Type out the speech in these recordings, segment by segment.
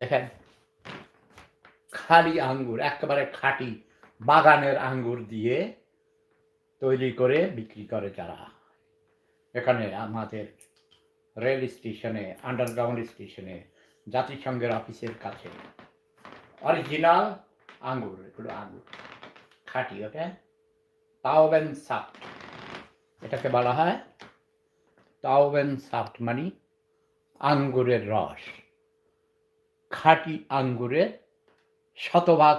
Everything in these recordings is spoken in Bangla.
দেখেন, খালি আঙ্গুর, একেবারে খাঁটি বাগানের আঙ্গুর দিয়ে তৈরি করে বিক্রি করে যারা। এখানে আমাদের রেল স্টেশনে, আন্ডারগ্রাউন্ড স্টেশনে, জাতিসংঘের অফিসের কাছে অরিজিনাল আঙ্গুর, এগুলো আঙ্গুর, খাঁটি, ওকে? তাওবেন সাফট, এটাকে বলা হয় তাওবেন সাফট মানে আঙ্গুরের রস। খাঁটি আঙ্গুরে শতভাগ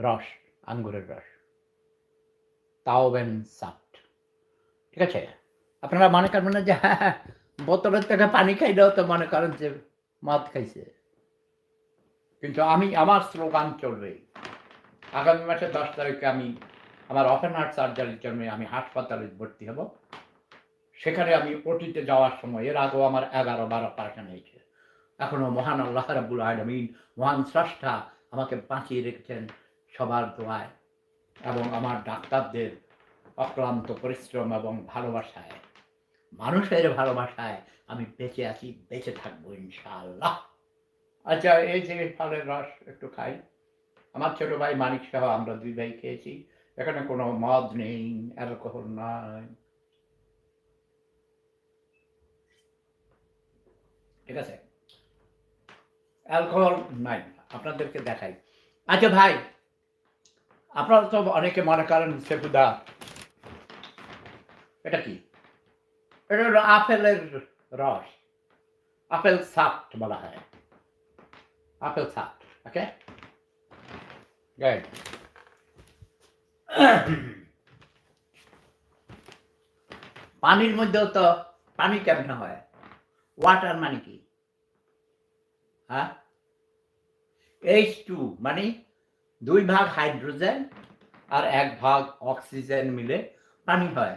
রস আঙ্গুরের রস। তাওবেন সাফট। ঠিক আছে? আপনারা মনে করবেন না যে হ্যাঁ হ্যাঁ, বোতলের থেকে পানি খাইলেও তো মনে করেন যে মদ খাইছে। কিন্তু আমি আমার স্লোগান চলবে। আগামী মাসের দশ তারিখে আমি আমার ওপেন হার্ট সার্জারির জন্য আমি হাসপাতালে ভর্তি হব। সেখানে আমি ওটিতে যাওয়ার সময় এর আগেও আমার এগারো বারো অপারেশন হয়েছে। এখনও মহান আল্লাহ রাবুল আলমিন মহান স্রষ্টা আমাকে বাঁচিয়ে রেখেছেন সবার দোয়ায় এবং আমার ডাক্তারদের অক্লান্ত পরিশ্রম এবং ভালোবাসায়, মানুষের ভালোবাসায় আমি বেঁচে আছি, বেঁচে থাকব ইনশাআল্লাহ। আচ্ছা এই যে ফলের রস একটু খাই। আমার ছোট ভাই মানিক সহ আমরা দুই ভাই খেয়েছি। এখানে কোনো মদ নেই, অ্যালকোহল নাই। ঠিক আছে? অ্যালকোহল নাই, আপনাদেরকে দেখাই। আচ্ছা ভাই, আপনারা তো অনেকে মনে করেন সেপুদা এটা কি? এটা হলো আপেলের রস। আপেল সাফট বলা হয়। আপেল সাফট, ওকে? গুড পানির মধ্যেও তো পানি কেমন হয়? ওয়াটার মানে কি? হ্যাঁ এইচ টু মানে দুই ভাগ হাইড্রোজেন আর এক ভাগ অক্সিজেন মিলে পানি হয়।